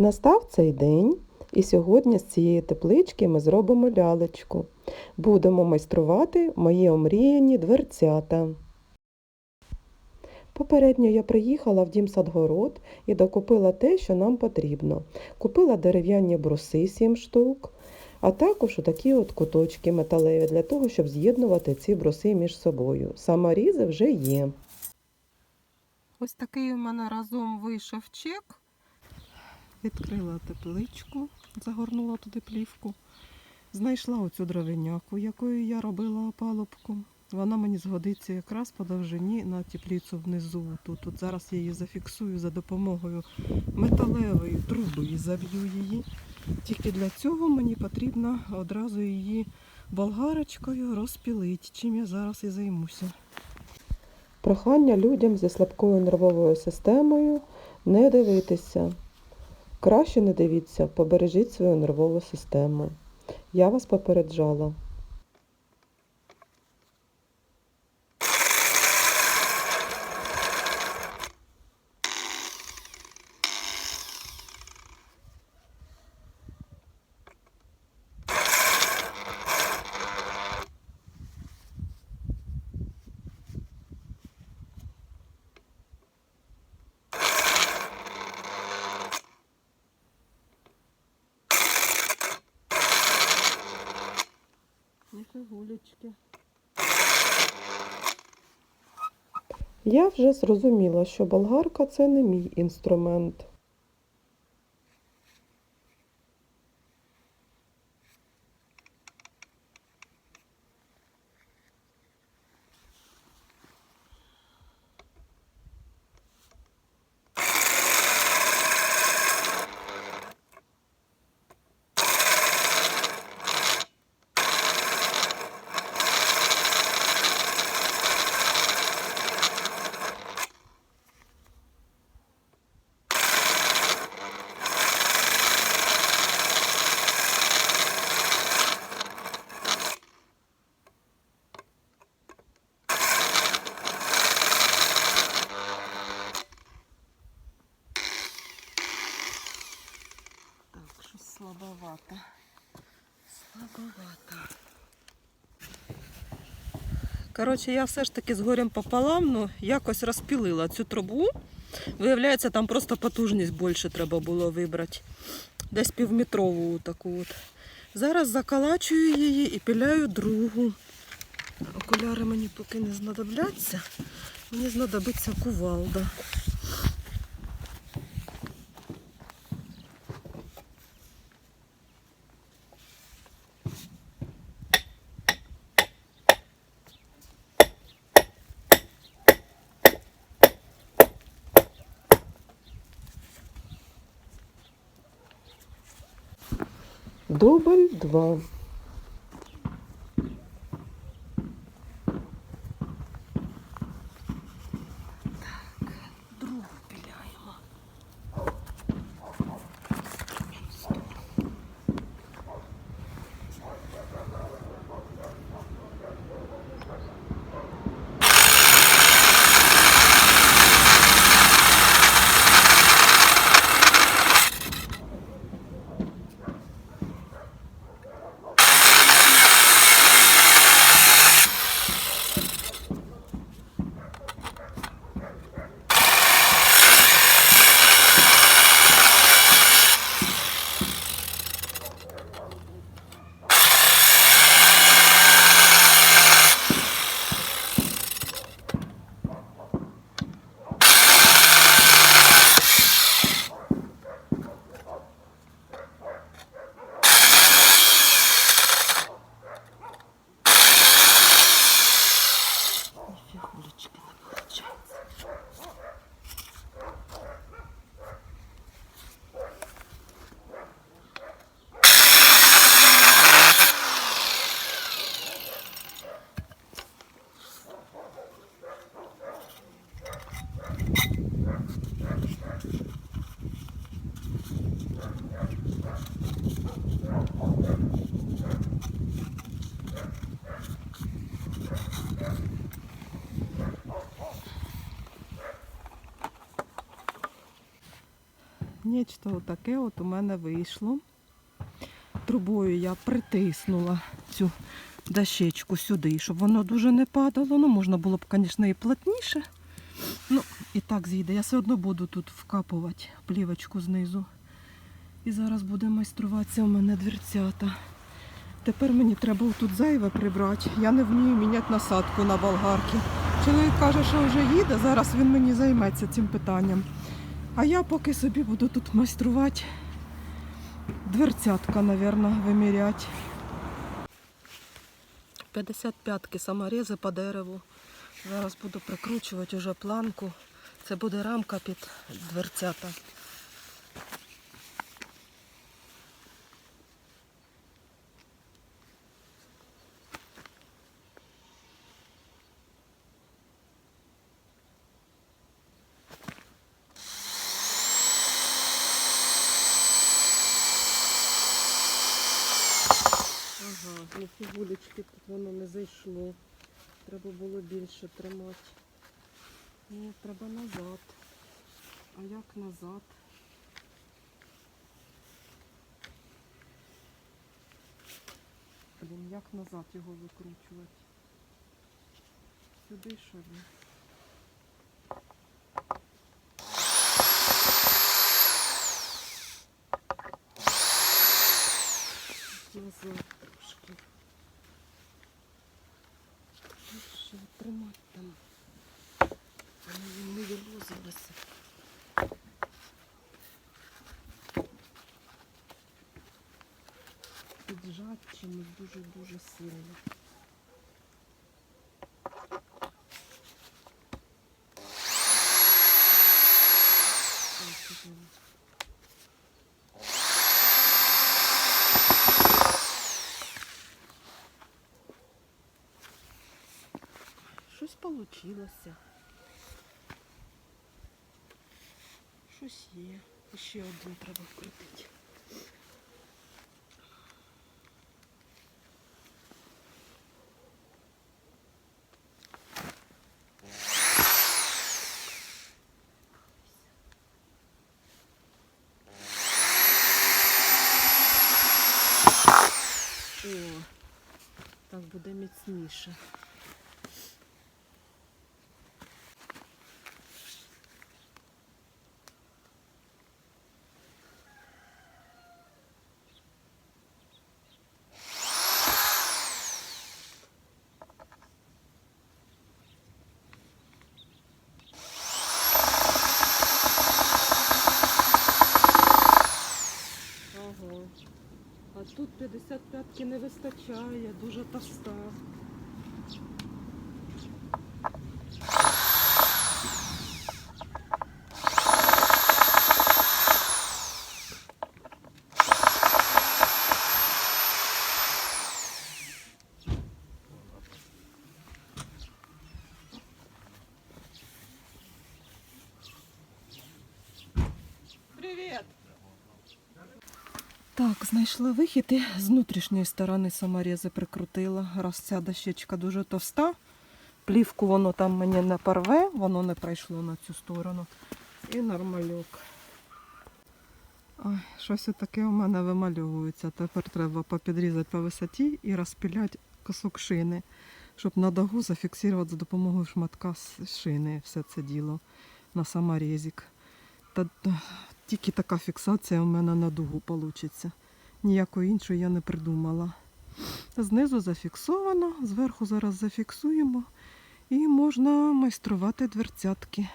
Настав цей день, і сьогодні з цієї теплички ми зробимо лялечку. Будемо майструвати мої омріяні дверцята. Попередньо я приїхала в дім Садгород і докупила те, що нам потрібно. Купила дерев'яні бруси 7 штук, а також такі от куточки металеві для того, щоб з'єднувати ці бруси між собою. Саморізи вже є. Ось такий у мене разом вийшов чек. Відкрила тепличку, загорнула туди плівку. Знайшла оцю дровиняку, якою я робила опалубку. Вона мені згодиться якраз по довжині на теплицю внизу. Тут, тут зараз я її зафіксую за допомогою металевої труби і заб'ю її. Тільки для цього мені потрібно одразу її болгарочкою розпілити, чим я зараз і займуся. Прохання людям зі слабкою нервовою системою не дивитися. Краще не дивіться, побережіть свою нервову систему. Я вас попереджала. Фігулечки. Я вже зрозуміла, що болгарка це не мій інструмент. Слабовато. Слабовато. Коротше, я все ж таки з горем пополам, ну, якось розпілила цю трубу. Виявляється, там просто потужність більше треба було вибрати. Десь півметрову таку от. Зараз заколачую її і піляю другу. Окуляри мені поки не знадобляться. Мені знадобиться кувалда. 2. Нечто таке от у мене вийшло. Трубою я притиснула цю дощечку сюди, щоб воно дуже не падало. Ну, можна було б, звісно, і плотніше. Ну, і так зійде. Я все одно буду тут вкапувати плівочку знизу. І зараз буде майструватися у мене дверцята. Тепер мені треба тут зайве прибрати. Я не вмію міняти насадку на болгарки. Чоловік каже, що вже їде, зараз він мені займеться цим питанням. А я поки собі буду тут майструвати дверцятка, мабуть, виміряти. 55-ки саморези по дереву. Зараз буду прикручувати вже планку. Це буде рамка під дверцята. Ну фігулечки тут воно не зайшло. Треба було більше тримати. Ні, треба назад. А як назад? Блін, як назад його викручувати? Сюди що ли? Назад трошки. Ну що, тримати там. Воно не вилозилося. Піджати чимось дуже-дуже сильно. Ось тут воно. Щось получилося. Щось є. Ще один треба вкрутити. Так буде міцніше. 55 не вистачає, дуже тоста. Так, знайшла вихід і з внутрішньої сторони саморези прикрутила. Раз ця дощечка дуже товста. Плівку воно там мені не порве, воно не пройшло на цю сторону. І нормальок. Ой, щось таке у мене вимальовується. Тепер треба попідрізати по висоті і розпиляти кусок шини, щоб на догу зафіксувати за допомогою шматка шини все це діло на саморезик. Та та, тільки така фіксація у мене на дугу вийде. Ніякої іншої я не придумала. Знизу зафіксовано, зверху зараз зафіксуємо і можна майструвати дверцятки.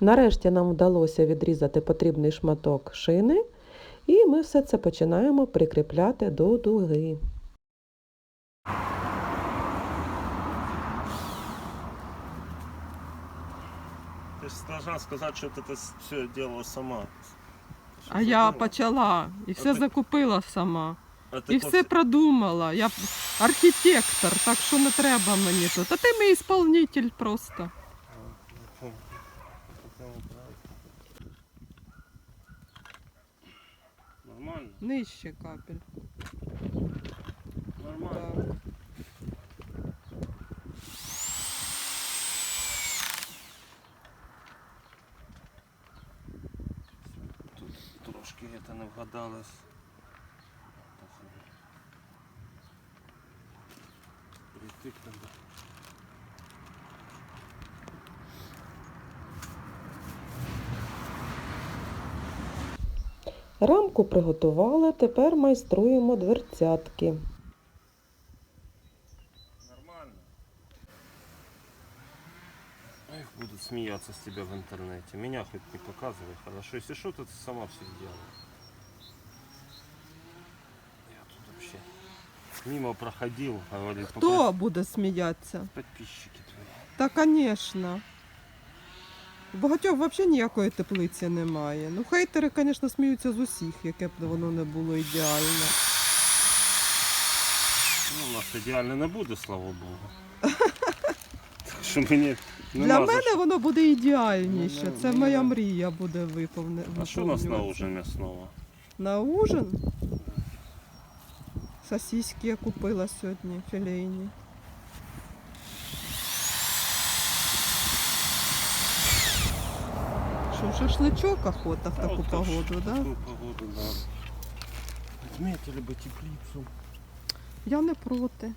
Нарешті нам вдалося відрізати потрібний шматок шини, ми все це починаємо прикріпляти до дуги. Ты же должна сказать, что ты это все делала сама. Ты что, А я забыла? почала і все ти- закупила сама. А ты І после- все продумала. Я архітектор, так що не треба мені тут. А ти мій ісполнитель просто. Нижче капель. Нормально. Так. Тут трошки это не вгадалось. Прийти треба. Рамку приготували, тепер майструємо дверцятки. Нормально. Эх, будут смеяться с тебя в интернете. Меня хоть не показывай, хорошо. Если что, то ты сама все сделала. Я тут вообще мимо проходил, говорит, Хто буде сміятися? «Попроси подписчики твои. Та, звісно. У багатьох взагалі ніякої теплиці немає. Ну, хейтери, звісно, сміються з усіх, яке б воно не було ідеальне. Ну, у нас ідеально не буде, слава Богу. Так що мені Для за мене що. воно буде ідеальніше. Ну, ну, Це ну, моя ну. мрія буде виповне. А що у нас на виповнюватися. ужин мясного? На ужин? Сосиски я купила сьогодні, філейні. Що, шашличок охота в А таку вот так погоду, в да? такую погоду, да. Отметили бы теплицу. Я не проти.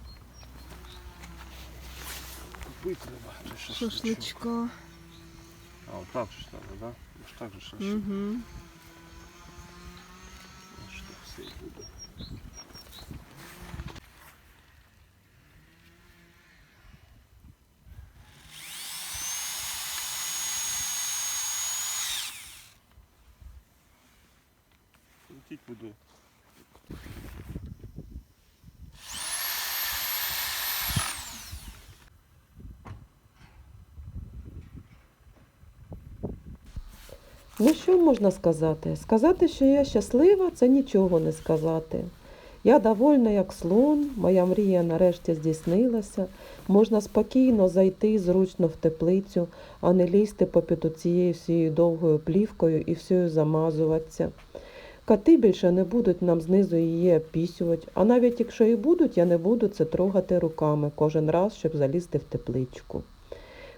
Купить треба. той шашлычок. Шашличка. А, вот так же надо, да? Уж так же шашлык. Угу. Ну, Что все и будет. Буду. Ну що можна сказати? Сказати, що я щаслива, це нічого не сказати. Я довольна, як слон, моя мрія нарешті здійснилася. Можна спокійно зайти зручно в теплицю, а не лізти попід цією всією довгою плівкою і всею замазуватися. Коти більше не будуть нам знизу її опісювати, а навіть якщо і будуть, я не буду це трогати руками кожен раз, щоб залізти в тепличку.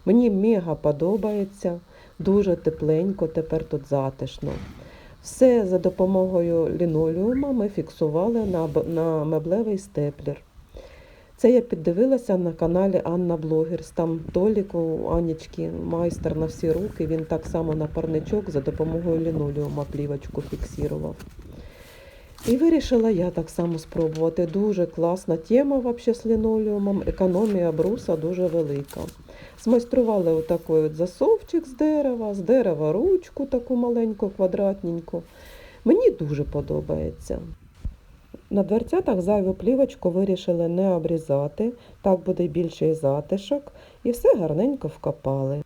Мені мега подобається. Дуже тепленько, тепер тут затишно. Все за допомогою лінолеума ми фіксували на, меблевий степлер. Це я піддивилася на каналі Анна Блогерс. Там Толік у Анічки майстер на всі руки. Він так само на парничок за допомогою лінолеума плівочку фіксував. І вирішила я так само спробувати. Дуже класна тема вообще з лінолеумом. Економія бруса дуже велика. Змайстрували отакий от засовчик з дерева, з дерева ручку таку маленьку, квадратненьку. Мені дуже подобається. На дверцятах зайву плівочку вирішили не обрізати, так буде більший затишок, і все гарненько вкопали.